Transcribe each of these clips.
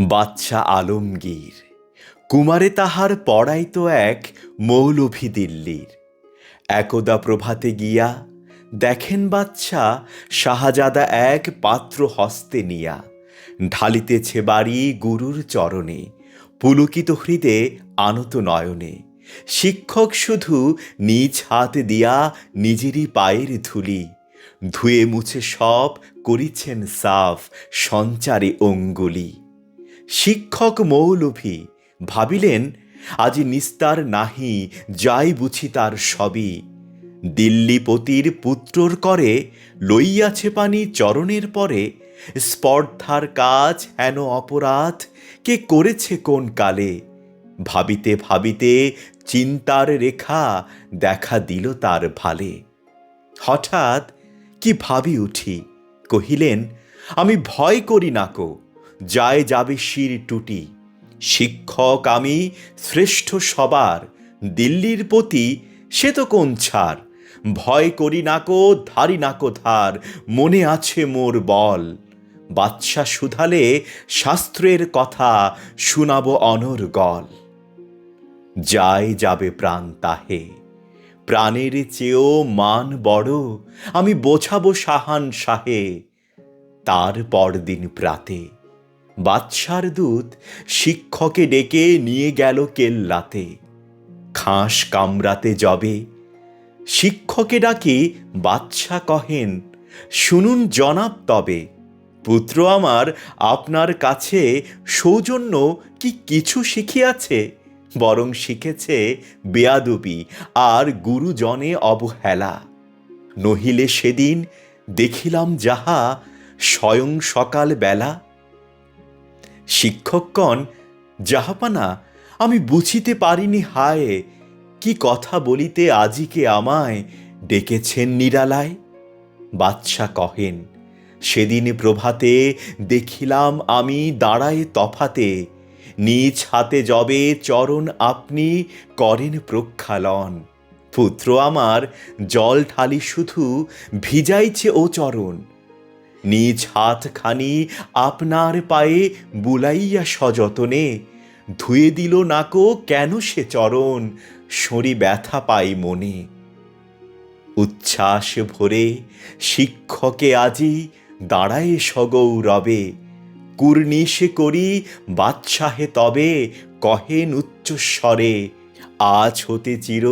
বাচ্চা আলমগীর। কুমারে তাহার পড়াই তো এক মৌলভী দিল্লির। একদা প্রভাতে গিয়া দেখেন বাচ্চা শাহজাদা এক পাত্র হস্তে নিয়া। ঢালিতেছে বাড়ি গুরুর চরণে, পুলকিত হৃদে আনত নয়নে। শিক্ষক শুধু নিজ হাত দিয়া নিজেরই পায়ের ধুলি, ধুয়ে মুছে সব করিছেন সাফ, সঞ্চারে অঙ্গুলি। শিক্ষক মৌলভী ভাবিলেন, আজি নিস্তার নাহি, যাই বুঝি তার সবই। দিল্লিপতির পুত্রর করে লইয়াছে পানি চরণের পরে, স্পর্ধার কাজ হেন অপরাধ, কে করেছে কোন কালে? ভাবিতে ভাবিতে চিন্তার রেখা দেখা দিল তার ভালে। হঠাৎ কি ভাবি উঠি, কহিলেন, আমি ভয় করি নাকো যায় যাবে শির টুটি। শিক্ষক আমি শ্রেষ্ঠ সবার, দিল্লির প্রতি সে তো কোন ছাড় ভয় করি নাকো ধারি নাকো ধার, মনে আছে মোর বল। বাচ্চা শুধালে শাস্ত্রের কথা শুনাবো অনর্গল যায় যাবে প্রাণ তাহে, প্রাণের চেয়েও মান বড়, আমি বোঝাবো সাহান শাহে তার পরদিন প্রাতে বাদশার দূত শিক্ষকে ডেকে নিয়ে গেল কেল্লাতে। খাস কামরাতে যবে শিক্ষকে ডাকি বাচ্চা কহেন, শুনুন জনাব তবে। পুত্র আমার, আপনার কাছে সৌজন্য কি কিছু শিখিয়াছে? বরং শিখেছে বেয়াদবি আর গুরুজনে অবহেলা। নহিলে সেদিন দেখিলাম যাহা স্বয়ং সকাল বেলা শিক্ষকগণ যাহাপানা আমি বুঝিতে পারিনি, হায়, কি কথা বলিতে আজিকে আমায় ডেকেছেন নিরালায়? বাদশা কহেন, সেদিন প্রভাতে দেখিলাম আমি দাঁড়ায় তফাতে, নিজ হাতে যবে চরণ আপনি করেন প্রক্ষালন। পুত্র আমার জল ঢালি শুধু ভিজাইছে ও চরণ নিজ হাতখানি আপনার পায়ে বুলাইয়া সযতনে, ধুয়ে দিল নাকো কেন সে চরণ সরি ব্যথা পাই মনে। উচ্ছ্বাস ভরে শিক্ষকে আজি দাঁড়ায় সগৌরবে, কুর্নিশে করি বাদশাহে তবে কহেন উচ্চস্বরে আজ হতে চির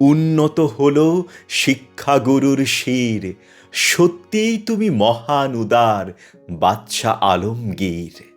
উন্নত হলো শিক্ষাগুরুর শির সত্যিই তুমি মহান উদার বাচ্চা আলমগীর।